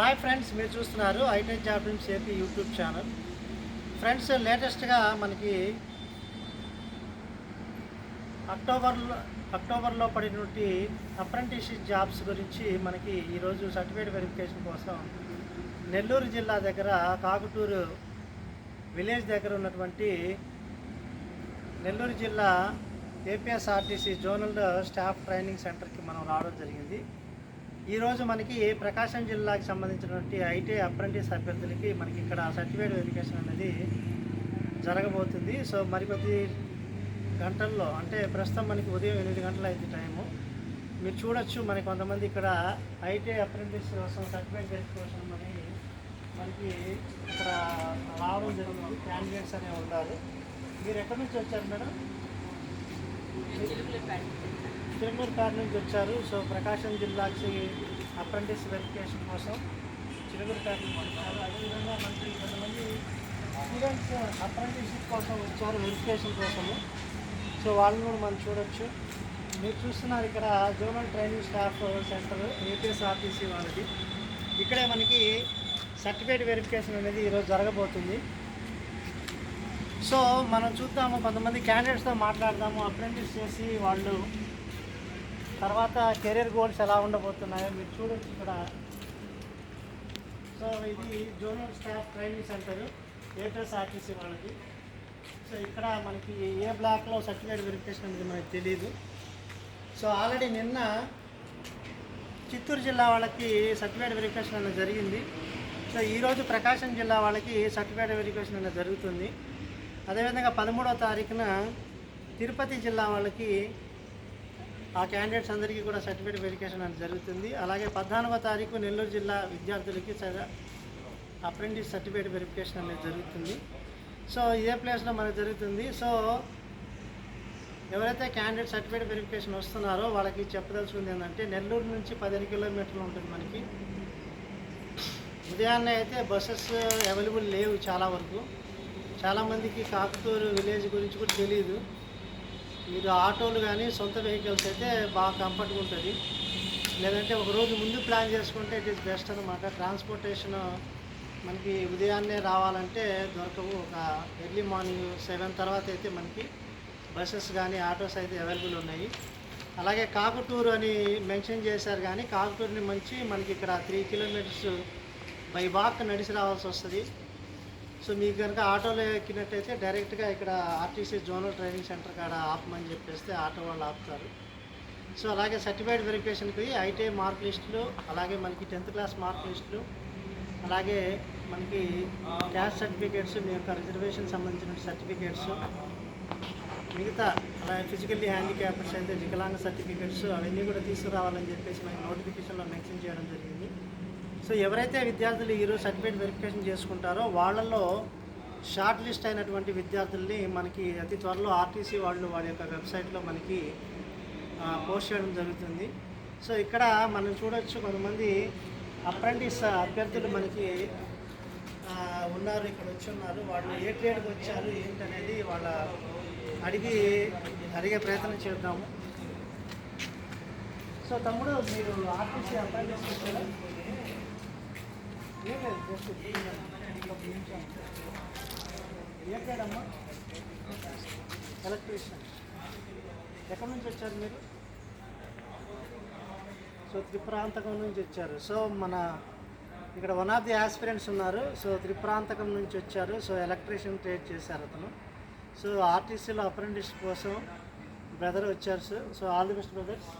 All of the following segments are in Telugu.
హాయ్ ఫ్రెండ్స్ మీరు చూస్తున్నారు ఐటెక్ job dreams AP YouTube channel. Friends లేటెస్ట్గా మనకి అక్టోబర్లో అక్టోబర్లో పడినటువంటి అప్రెంటిస్షిప్ జాబ్స్ గురించి మనకి ఈరోజు సర్టిఫికేట్ వెరిఫికేషన్ కోసం నెల్లూరు జిల్లా దగ్గర కాకుటూరు విలేజ్ దగ్గర ఉన్నటువంటి నెల్లూరు జిల్లా ఏపీఎస్ఆర్టీసీ జోనల్ స్టాఫ్ ట్రైనింగ్ సెంటర్కి మనం రావడం జరిగింది. ఈరోజు మనకి ప్రకాశం జిల్లాకి సంబంధించినటువంటి ఐటీ అప్రెంటిస్ అభ్యర్థులకి మనకి ఇక్కడ సర్టిఫికేట్ వెరిఫికేషన్ అనేది జరగబోతుంది. సో మరికొద్ది గంటల్లో అంటే ప్రస్తుతం మనకి ఉదయం ఎనిమిది గంటలు అయింది టైము. మీరు చూడొచ్చు మరి కొంతమంది ఇక్కడ ఐటీ అప్రెంటిస్ కోసం సర్టిఫికేట్ వెరిఫికేషన్ అని మనకి ఇక్కడ రావడం జరుగుతుంది. క్యాండిడేట్స్ అనేవి ఉండాలి. మీరు ఎక్కడి నుంచి వచ్చారు మేడం? చిలుకూరుపేట నుంచి వచ్చారు. సో ప్రకాశం జిల్లాకి అప్రెంటిస్ వెరిఫికేషన్ కోసం చిలుకూరుపేట నుంచి వచ్చారు. అదేవిధంగా మనకి కొంతమంది స్టూడెంట్స్ అప్రెంటిస్షిప్ కోసం వచ్చారు వెరిఫికేషన్ కోసము. సో వాళ్ళని కూడా మనం చూడొచ్చు. మీరు చూస్తున్నారు ఇక్కడ zonal training staff centre APSRTC వాళ్ళది. ఇక్కడే మనకి సర్టిఫికేట్ వెరిఫికేషన్ అనేది ఈరోజు జరగబోతుంది. సో మనం చూద్దాము కొంతమంది క్యాండిడేట్స్తో మాట్లాడదాము అప్రెంటిస్ చేసి వాళ్ళు తర్వాత కెరీర్ గోల్స్ ఎలా ఉండబోతున్నాయో మీరు చూడొచ్చు ఇక్కడ. సో ఇది zonal staff training centre APS RTC వాళ్ళకి. సో ఇక్కడ మనకి ఏ బ్లాక్లో సర్టిఫికేట్ వెరిఫికేషన్ అనేది మనకి తెలియదు సో ఆల్రెడీ నిన్న చిత్తూరు జిల్లా వాళ్ళకి సర్టిఫికేట్ వెరిఫికేషన్ అనేది జరిగింది. సో ఈరోజు ప్రకాశం జిల్లా వాళ్ళకి సర్టిఫికేట్ వెరిఫికేషన్ అనేది జరుగుతుంది. అదేవిధంగా పదమూడవ తారీఖున తిరుపతి జిల్లా వాళ్ళకి ఆ క్యాండిడేట్స్ అందరికీ కూడా సర్టిఫికేట్ వెరిఫికేషన్ అనేది జరుగుతుంది. అలాగే పద్నాలుగో తారీఖు నెల్లూరు జిల్లా విద్యార్థులకి అప్రెంటిస్ సర్టిఫికేట్ వెరిఫికేషన్ అనేది జరుగుతుంది. సో ఇదే ప్లేస్లో మనకు జరుగుతుంది. సో ఎవరైతే క్యాండిడేట్ సర్టిఫికేట్ వెరిఫికేషన్ వస్తున్నారో వాళ్ళకి చెప్పదలుచుకుంది ఏంటంటే నెల్లూరు నుంచి పదిహేను కిలోమీటర్లు ఉంటుంది మనకి. ఉదయాన్నే అయితే బస్సెస్ అవైలబుల్ లేవు చాలా వరకు. చాలామందికి కాకుతూరు విలేజ్ గురించి కూడా తెలియదు మీరు ఆటోలు కానీ సొంత వెహికల్స్ అయితే బాగా కంఫర్ట్గా ఉంటుంది. లేదంటే ఒక రోజు ముందు ప్లాన్ చేసుకుంటే ఇట్ ఈస్ బెస్ట్ అనమాట ట్రాన్స్పోర్టేషన్ మనకి ఉదయాన్నే రావాలంటే దొరకవు. ఒక ఎర్లీ మార్నింగ్ సెవెన్ తర్వాత అయితే మనకి బస్సెస్ కానీ ఆటోస్ అయితే అవైలబుల్ ఉన్నాయి. అలాగే కాకుటూరు అని మెన్షన్ చేశారు కానీ కాకుటూరుని మంచి మనకి ఇక్కడ త్రీ కిలోమీటర్స్ బై వాక్ నడిచి రావాల్సి వస్తుంది. సో మీకు కనుక ఆటోలో ఎక్కినట్టయితే డైరెక్ట్గా ఇక్కడ ఆర్టీసీ జోనల్ ట్రైనింగ్ సెంటర్ కాడ ఆపమని చెప్పేస్తే ఆటో వాళ్ళు ఆపుతారు. సో అలాగే సర్టిఫైడ్ వెరిఫికేషన్కి ఐటీఐ మార్క్ లిస్టులు అలాగే మనకి టెన్త్ క్లాస్ మార్క్ లిస్టులు అలాగే మనకి క్యాస్ట్ సర్టిఫికేట్స్ మీ యొక్క రిజర్వేషన్ సంబంధించిన సర్టిఫికేట్స్ మిగతా అలాగే ఫిజికల్లీ హ్యాండిక్యాప్స్ అయితే వికలాంగ సర్టిఫికేట్స్ అవన్నీ కూడా తీసుకురావాలని చెప్పేసి మనకి నోటిఫికేషన్లో మెన్షన్ చేయడం జరిగింది. సో ఎవరైతే విద్యార్థులు ఈరోజు సర్టిఫికేట్ వెరిఫికేషన్ చేసుకుంటారో వాళ్ళల్లో షార్ట్ లిస్ట్ అయినటువంటి విద్యార్థుల్ని మనకి అతి త్వరలో ఆర్టీసీ వాళ్ళు వాళ్ళ యొక్క వెబ్సైట్లో మనకి పోస్ట్ చేయడం జరుగుతుంది. సో ఇక్కడ మనం చూడొచ్చు కొంతమంది అప్రెంటిస్ అభ్యర్థులు మనకి ఉన్నారు ఇక్కడ వచ్చి ఉన్నారు. వాళ్ళు ఏ ట్రేడ్కి వచ్చారు ఏంటనేది వాళ్ళ అడిగి అడిగే ప్రయత్నం చేద్దాము. సో తమ్ముడు మీరు ఆర్టీసీ అప్రెంటిస్ వచ్చారా? అమ్మా ఎలక్ట్రీషియన్ ఎక్కడి నుంచి వచ్చారు మీరు? సో త్రిప్రాంతకం నుంచి వచ్చారు. సో మన ఇక్కడ వన్ ఆఫ్ ది ఆస్పిరెంట్స్ ఉన్నారు. సో త్రిప్రాంతకం నుంచి వచ్చారు. సో ఎలక్ట్రీషియన్ ట్రేడ్ చేశారు అతను. సో ఆర్టీసీలో అప్రెంటిస్ కోసం బ్రదర్ వచ్చారు so all the best brothers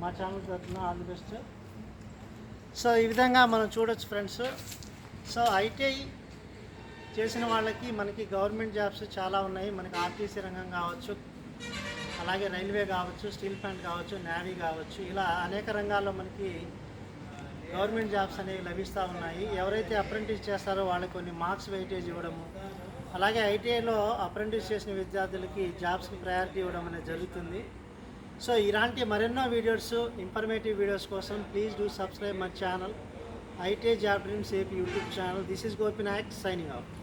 మా ఛానల్ తరఫున ఆల్ ది బెస్ట్ సో ఈ విధంగా మనం చూడొచ్చు ఫ్రెండ్స్. సో ఐటీఐ చేసిన వాళ్ళకి మనకి గవర్నమెంట్ జాబ్స్ చాలా ఉన్నాయి. మనకి ఆర్టీసీ రంగం కావచ్చు అలాగే రైల్వే కావచ్చు స్టీల్ ప్లాంట్ కావచ్చు నేవీ కావచ్చు. ఇలా అనేక రంగాల్లో మనకి గవర్నమెంట్ జాబ్స్ అనేవి లభిస్తూ ఉన్నాయి. ఎవరైతే అప్రెంటిస్ చేస్తారో వాళ్ళకి కొన్ని మార్క్స్ వెయిటేజ్ ఇవ్వడము అలాగే ఐటీఐలో అప్రెంటిస్ చేసిన విద్యార్థులకి జాబ్స్కి ప్రయారిటీ ఇవ్వడం అనేది జరుగుతుంది. సో ఇలాంటి మరెన్నో వీడియోస్ ఇన్ఫర్మేటివ్ వీడియోస్ కోసం please do subscribe my channel IT job dreams AP YouTube channel this is Gopinayak signing out